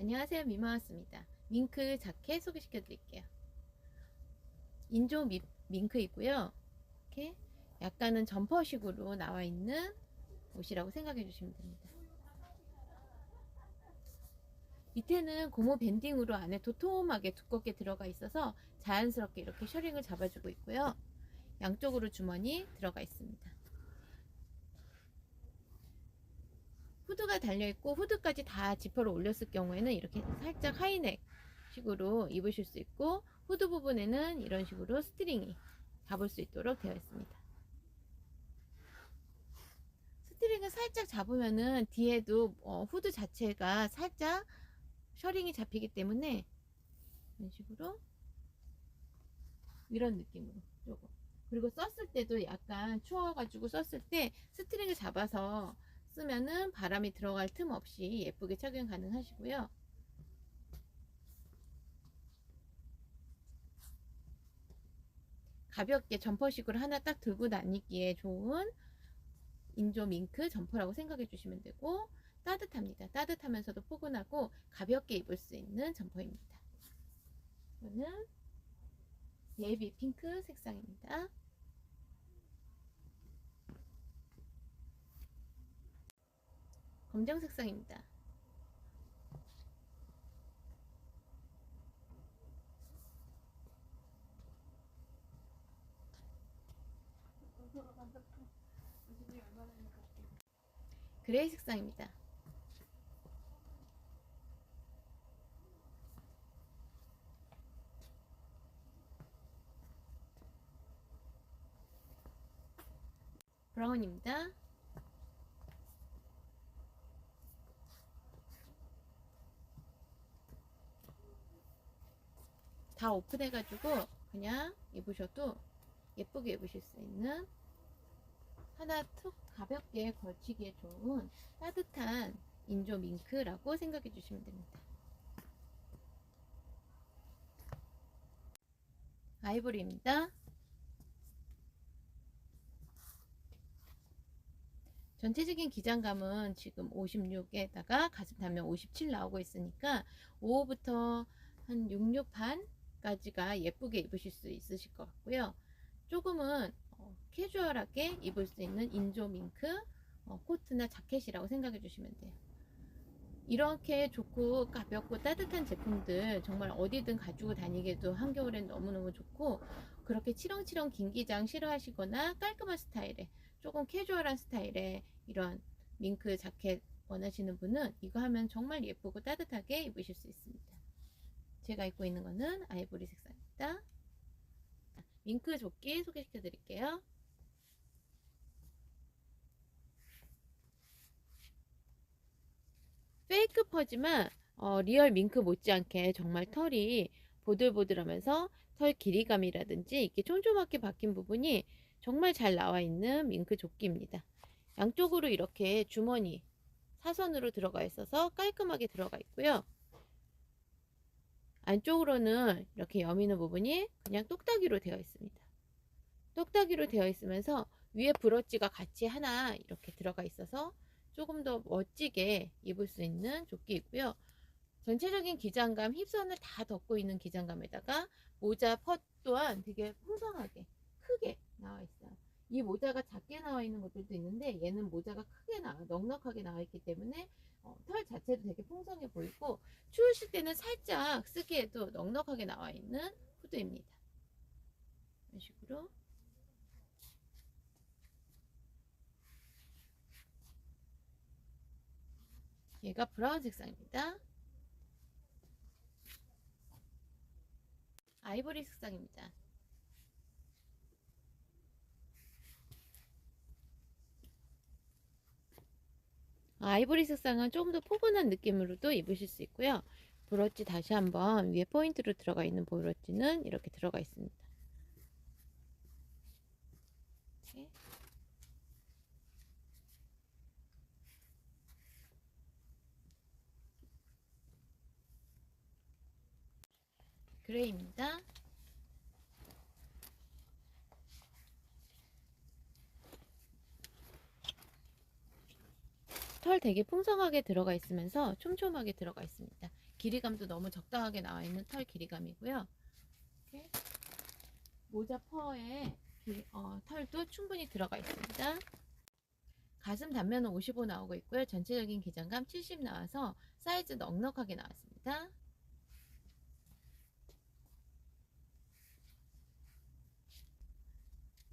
안녕하세요. 미마왔습니다. 밍크 자켓 소개시켜 드릴게요. 인조 미, 밍크이고요. 이렇게 약간은 점퍼식으로 나와 있는 옷이라고 생각해 주시면 됩니다. 밑에는 고무 밴딩으로 안에 도톰하게 두껍게 들어가 있어서 자연스럽게 이렇게 셔링을 잡아주고 있고요. 양쪽으로 주머니 들어가 있습니다 후드가 달려있고 후드까지 다 지퍼를 올렸을 경우에는 이렇게 살짝 하이넥 식으로 입으실 수 있고 후드 부분에는 이런 식으로 스트링이 잡을 수 있도록 되어 있습니다. 스트링을 살짝 잡으면은 뒤에도 어, 후드 자체가 살짝 셔링이 잡히기 때문에 이런 식으로 이런 느낌으로 조금. 그리고 썼을 때도 약간 추워가지고 썼을 때 스트링을 잡아서 쓰면은 바람이 들어갈 틈 없이 예쁘게 착용 가능하시고요. 가볍게 점퍼식으로 하나 딱 들고 다니기에 좋은 인조 밍크 점퍼라고 생각해 주시면 되고 따뜻합니다. 따뜻하면서도 포근하고 가볍게 입을 수 있는 점퍼입니다. 이거는 네이비 핑크 색상입니다. 검정 색상입니다. 그레이 색상입니다. 브라운입니다. 다 오픈해가지고 그냥 입으셔도 예쁘게 입으실 수 있는 하나 툭 가볍게 걸치기에 좋은 따뜻한 인조 밍크라고 생각해 주시면 됩니다. 아이보리입니다. 전체적인 기장감은 지금 56에다가 가슴 단면 57 나오고 있으니까 5호부터 한 66반 까지가 예쁘게 입으실 수 있으실 것 같고요. 조금은 어, 캐주얼하게 입을 수 있는 인조 밍크 어, 코트나 자켓이라고 생각해 주시면 돼요. 이렇게 좋고 가볍고 따뜻한 제품들 정말 어디든 가지고 다니기에도 한겨울엔 너무너무 좋고 그렇게 치렁치렁 긴 기장 싫어하시거나 깔끔한 스타일에 조금 캐주얼한 스타일의 이런 밍크 자켓 원하시는 분은 이거 하면 정말 예쁘고 따뜻하게 입으실 수 있습니다. 제가 입고 있는 거는 아이보리 색상입니다. 밍크 조끼 소개시켜 드릴게요. 페이크 퍼지만 어, 리얼 밍크 못지않게 정말 털이 보들보들하면서 털 길이감이라든지 이렇게 촘촘하게 박힌 부분이 정말 잘 나와 있는 밍크 조끼입니다. 양쪽으로 이렇게 주머니 사선으로 들어가 있어서 깔끔하게 들어가 있고요. 안쪽으로는 이렇게 여미는 부분이 그냥 똑딱이로 되어 있습니다. 똑딱이로 되어 있으면서 위에 브러치가 같이 하나 이렇게 들어가 있어서 조금 더 멋지게 입을 수 있는 조끼이고요. 전체적인 기장감, 힙선을 다 덮고 있는 기장감에다가 모자 펫 또한 되게 풍성하게. 이 모자가 작게 나와 있는 것들도 있는데 얘는 모자가 크게 나와 넉넉하게 나와 있기 때문에 어, 털 자체도 되게 풍성해 보이고 추우실 때는 살짝 쓰기에도 넉넉하게 나와 있는 후드입니다. 이런 식으로 얘가 브라운 색상입니다. 아이보리 색상입니다. 아이보리 색상은 조금 더 포근한 느낌으로도 입으실 수 있고요. 브러치 다시 한번 위에 포인트로 들어가 있는 브러치는 이렇게 들어가 있습니다. 그레이입니다. 털 되게 풍성하게 들어가 있으면서 촘촘하게 들어가 있습니다. 길이감도 너무 적당하게 나와 있는 털 길이감이고요. 이렇게 모자 퍼에 길- 어, 털도 충분히 들어가 있습니다. 가슴 단면은 55 나오고 있고요. 전체적인 기장감 70 나와서 사이즈 넉넉하게 나왔습니다.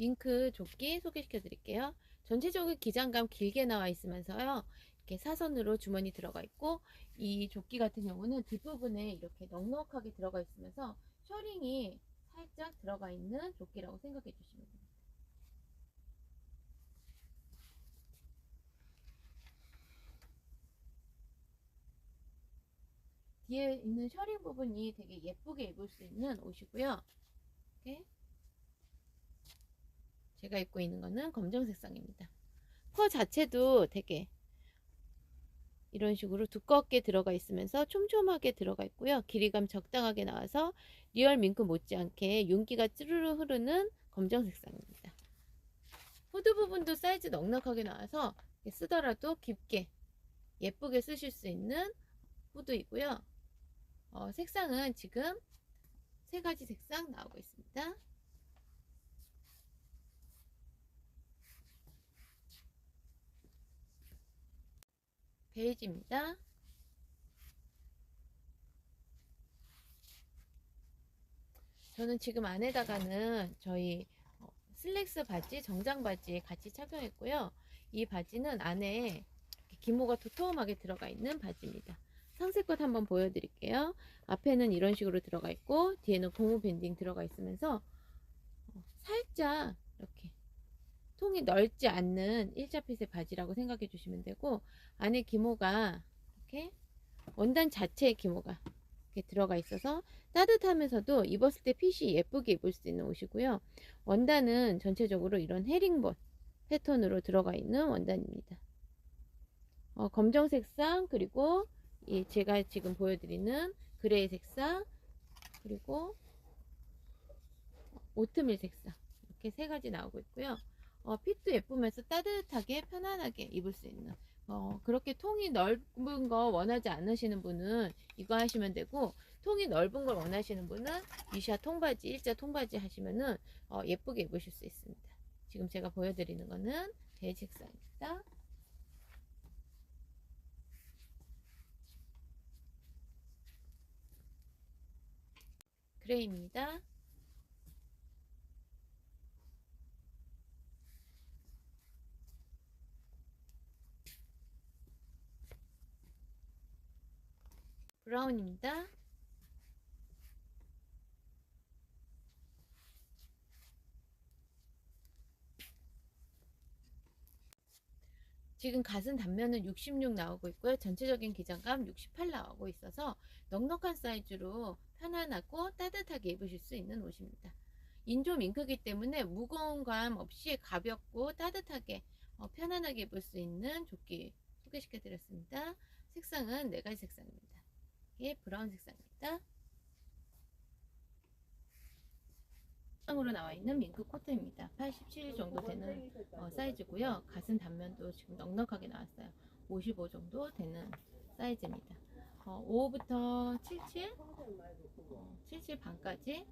밍크 조끼 소개시켜 드릴게요. 전체적으로 기장감 길게 나와 있으면서요. 이렇게 사선으로 주머니 들어가 있고 이 조끼 같은 경우는 뒷부분에 이렇게 넉넉하게 들어가 있으면서 셔링이 살짝 들어가 있는 조끼라고 생각해 주시면 됩니다. 뒤에 있는 셔링 부분이 되게 예쁘게 입을 수 있는 옷이고요. 이렇게 제가 입고 있는 거는 검정 색 상입니다. 퍼 자체도 되게 이런 식으로 두껍게 들어가 있으면서 촘촘하게 들어가 있고요. 길이감 적당하게 나와서 리얼 밍크 못지않게 윤기가 쭈르르 흐르는 검정 색 상입니다. 후드 부분도 사이즈 넉넉하게 나와서 쓰더라도 깊게 예쁘게 쓰실 수 있는 후드이고요. 어, 색상은 지금 세 가지 색상 나오고 있습니다. 베이지입니다. 저는 지금 안에다가는 저희 어, 슬랙스 바지, 정장 바지 같이 착용했고요. 이 바지는 안에 기모가 도톰하게 들어가 있는 바지입니다. 상세껏 한번 보여드릴게요. 앞에는 이런 식으로 들어가 있고 뒤에는 고무 밴딩 들어가 있으면서 어, 살짝 이렇게 통이 넓지 않는 일자핏의 바지라고 생각해 주시면 되고 안에 기모가 이렇게 원단 자체의 기모가 이렇게 들어가 있어서 따뜻하면서도 입었을 때 핏이 예쁘게 입을 수 있는 옷이고요. 원단은 전체적으로 이런 헤링본 패턴으로 들어가 있는 원단입니다. 어, 검정 색상 그리고 이 제가 지금 보여드리는 그레이 색상 그리고 오트밀 색상 이렇게 세 가지 나오고 있고요. 어, 핏도 예쁘면서 따뜻하게 편안하게 입을 수 있는 어, 그렇게 통이 넓은 거 원하지 않으시는 분은 이거 하시면 되고 통이 넓은 걸 원하시는 분은 이샤 통바지 일자 통바지 하시면은 어, 예쁘게 입으실 수 있습니다. 지금 제가 보여드리는 거는 베이지 색상입니다. 그레이입니다. 브라운입니다. 지금 가슴 단면은 66 나오고 있고요. 전체적인 기장감 68 나오고 있어서 넉넉한 사이즈로 편안하고 따뜻하게 입으실 수 있는 옷입니다. 인조 밍크기 때문에 무거운 감 없이 가볍고 따뜻하게 어, 편안하게 입을 수 있는 조끼 소개시켜 드렸습니다. 색상은 네 가지 색상입니다. 이게 브라운 색상입니다. 으로 나와 있는 밍크 코트입니다. 87 정도 되는 어, 사이즈고요. 가슴 단면도 지금 넉넉하게 나왔어요. 55 정도 되는 사이즈입니다. 어, 5부터 77, 어, 77 반까지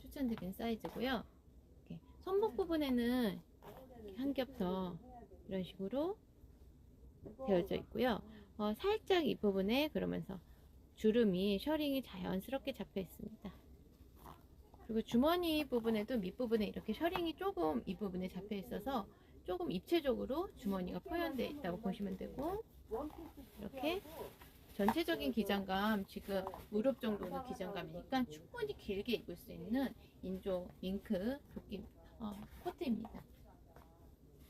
추천드린 사이즈고요. 이렇게 손목 부분에는 한 겹 더 이런 식으로 되어져 있고요. 어, 살짝 이 부분에 그러면서 주름이 셔링이 자연스럽게 잡혀 있습니다. 그리고 주머니 부분에도 밑부분에 이렇게 셔링이 조금 이 부분에 잡혀 있어서 조금 입체적으로 주머니가 표현되어 있다고 보시면 되고 이렇게 전체적인 기장감 지금 무릎 정도는 기장감이니까 충분히 길게 입을 수 있는 인조 밍크 조끼 어, 코트입니다.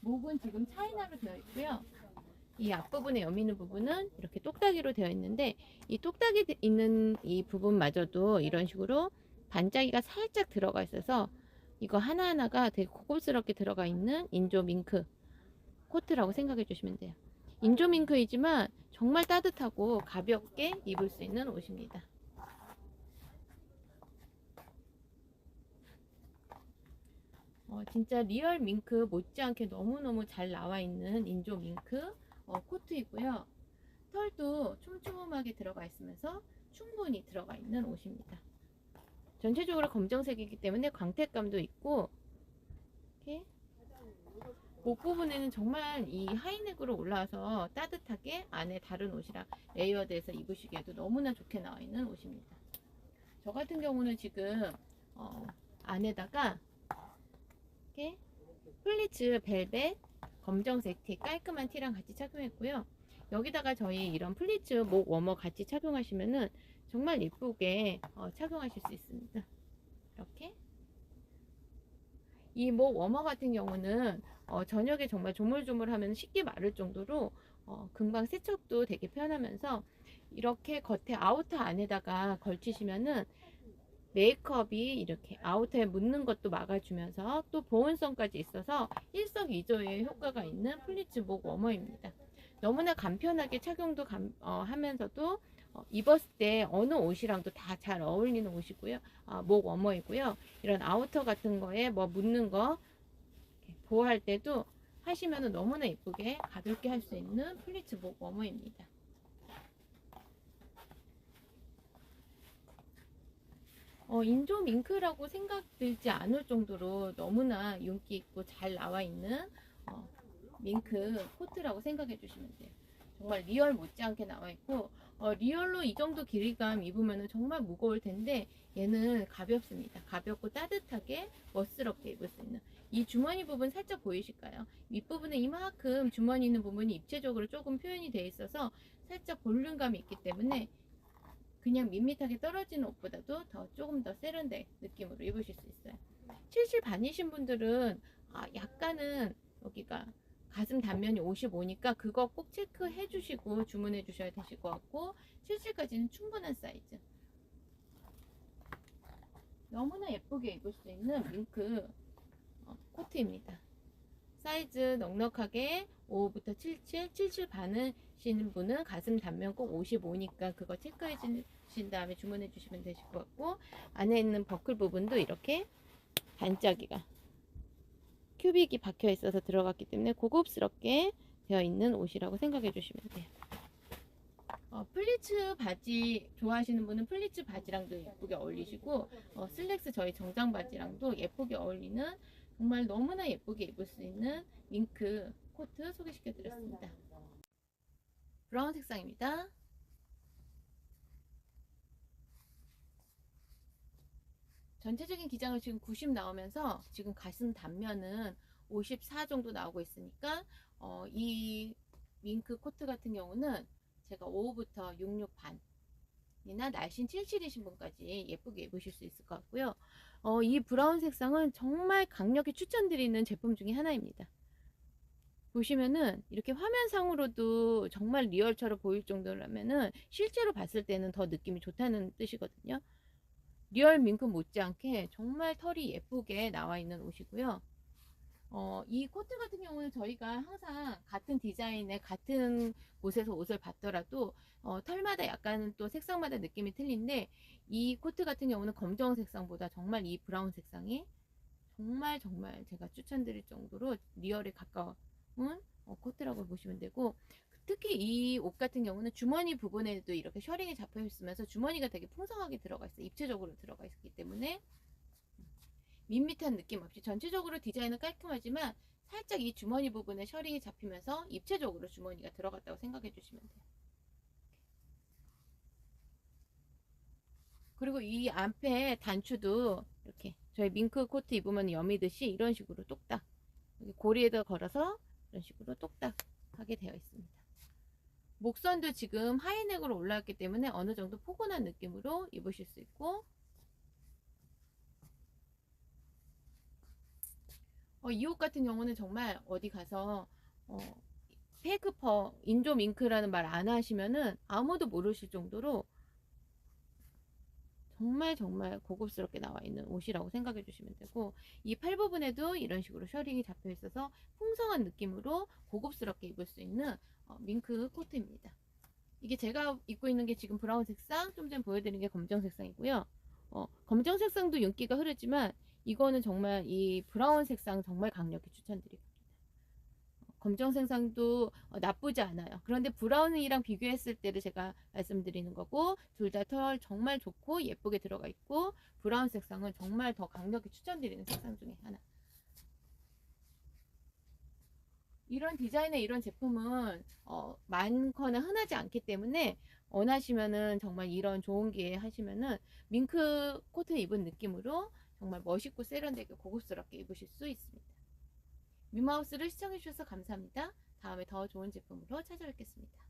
목은 지금 차이나로 되어 있고요. 이 앞부분에 여미는 부분은 이렇게 똑딱이로 되어 있는데 이 똑딱이 있는 이 부분마저도 이런 식으로 반짝이가 살짝 들어가 있어서 이거 하나하나가 되게 고급스럽게 들어가 있는 인조 밍크 코트라고 생각해 주시면 돼요. 인조 밍크이지만 정말 따뜻하고 가볍게 입을 수 있는 옷입니다. 어, 진짜 리얼 밍크 못지않게 너무너무 잘 나와 있는 인조 밍크 어, 코트이고요. 털도 촘촘하게 들어가 있으면서 충분히 들어가 있는 옷입니다. 전체적으로 검정색이기 때문에 광택감도 있고 이렇게 목 부분에는 정말 이 하이넥으로 올라와서 따뜻하게 안에 다른 옷이랑 레이어드해서 입으시기에도 너무나 좋게 나와 있는 옷입니다. 저 같은 경우는 지금 어, 안에다가 이렇게 플리츠 벨벳 검정색 티 깔끔한 티랑 같이 착용했고요. 여기다가 저희 이런 플리츠 목 워머 같이 착용하시면은 정말 예쁘게 어, 착용하실 수 있습니다. 이렇게 이 목 워머 같은 경우는 어, 저녁에 정말 조물조물하면 쉽게 마를 정도로 어, 금방 세척도 되게 편하면서 이렇게 겉에 아우터 안에다가 걸치시면은 메이크업이 이렇게 아우터에 묻는 것도 막아주면서 또 보온성까지 있어서 일석이조의 효과가 있는 플리츠 목 워머입니다. 너무나 간편하게 착용도 감- 어, 하면서도 어, 입었을 때 어느 옷이랑도 다 잘 어울리는 옷이고요. 아, 목 워머이고요. 이런 아우터 같은 거에 뭐 묻는 거 보호할 때도 하시면 너무나 예쁘게 가볍게 할 수 있는 플리츠 목 워머입니다. 어, 인조 밍크라고 생각들지 않을 정도로 너무나 윤기 있고 잘 나와 있는 어, 밍크 코트라고 생각해 주시면 돼요. 정말 리얼 못지않게 나와 있고 어, 리얼로 이 정도 길이감 입으면 정말 무거울 텐데 얘는 가볍습니다. 가볍고 따뜻하게 멋스럽게 입을 수 있는 이 주머니 부분 살짝 보이실까요? 윗부분에 이만큼 주머니 있는 부분이 입체적으로 조금 표현이 돼 있어서 살짝 볼륨감이 있기 때문에 그냥 밋밋하게 떨어지는 옷보다도 더 조금 더 세련된 느낌으로 입으실 수 있어요. 70 반이신 분들은 아, 약간은 여기가 가슴 단면이 55니까 그거 꼭 체크해 주시고 주문해 주셔야 되실 것 같고 77까지는 충분한 사이즈. 너무나 예쁘게 입을 수 있는 밍크 어, 코트입니다. 사이즈 넉넉하게 5부터 77, 77 반으시는 분은 가슴 단면 꼭 55니까 그거 체크해 주신 다음에 주문해 주시면 되실 것 같고 안에 있는 버클 부분도 이렇게 반짝이가 큐빅이 박혀 있어서 들어갔기 때문에 고급스럽게 되어 있는 옷이라고 생각해 주시면 돼요. 어, 플리츠 바지 좋아하시는 분은 플리츠 바지랑도 예쁘게 어울리시고 어, 슬랙스 저희 정장 바지랑도 예쁘게 어울리는 정말 너무나 예쁘게 입을 수 있는 밍크 코트 소개시켜 드렸습니다. 브라운 색상입니다. 전체적인 기장은 지금 90 나오면서 지금 가슴 단면은 54 정도 나오고 있으니까 어, 이 밍크 코트 같은 경우는 제가 5부터 66 반 이나 날씬 77이신 분까지 예쁘게 입으실 수 있을 것 같고요. 어, 이 브라운 색상은 정말 강력히 추천드리는 제품 중에 하나입니다. 보시면은 이렇게 화면상으로도 정말 리얼처럼 보일 정도라면은 실제로 봤을 때는 더 느낌이 좋다는 뜻이거든요. 리얼 밍크 못지않게 정말 털이 예쁘게 나와 있는 옷이고요. 어, 이 코트 같은 경우는 저희가 항상 같은 디자인의 같은 곳에서 옷을 봤더라도 어, 털마다 약간 또 색상마다 느낌이 틀린데 이 코트 같은 경우는 검정 색상보다 정말 이 브라운 색상이 정말 정말 제가 추천드릴 정도로 리얼에 가까운 어, 코트라고 보시면 되고 특히 이 옷 같은 경우는 주머니 부분에도 이렇게 셔링이 잡혀 있으면서 주머니가 되게 풍성하게 들어가 있어요. 입체적으로 들어가 있기 때문에 밋밋한 느낌 없이 전체적으로 디자인은 깔끔하지만 살짝 이 주머니 부분에 셔링이 잡히면서 입체적으로 주머니가 들어갔다고 생각해 주시면 돼요. 그리고 이 앞에 단추도 이렇게 저희 밍크 코트 입으면 여미듯이 이런 식으로 똑딱 고리에다 걸어서 이런 식으로 똑딱 하게 되어 있습니다. 목선도 지금 하이넥으로 올라왔기 때문에 어느 정도 포근한 느낌으로 입으실 수 있고 어, 이옷 같은 경우는 정말 어디 가서 어, 페이크퍼 인조 밍크라는 말 안 하시면은 아무도 모르실 정도로 정말 정말 고급스럽게 나와 있는 옷이라고 생각해 주시면 되고 이 팔 부분에도 이런 식으로 셔링이 잡혀 있어서 풍성한 느낌으로 고급스럽게 입을 수 있는 어, 밍크 코트입니다. 이게 제가 입고 있는 게 지금 브라운 색상, 좀 전에 보여드린 게 검정 색상이고요. 어, 검정 색상도 윤기가 흐르지만 이거는 정말 이 브라운 색상 정말 강력히 추천드립니다. 어, 검정 색상도 어, 나쁘지 않아요. 그런데 브라운이랑 비교했을 때를 제가 말씀드리는 거고 둘 다 털 정말 좋고 예쁘게 들어가 있고 브라운 색상은 정말 더 강력히 추천드리는 색상 중에 하나. 이런 디자인의 이런 제품은 어, 많거나 흔하지 않기 때문에 원하시면은 정말 이런 좋은 기회 하시면은 밍크 코트 입은 느낌으로 정말 멋있고 세련되게 고급스럽게 입으실 수 있습니다. 미마우스를 시청해주셔서 감사합니다. 다음에 더 좋은 제품으로 찾아뵙겠습니다.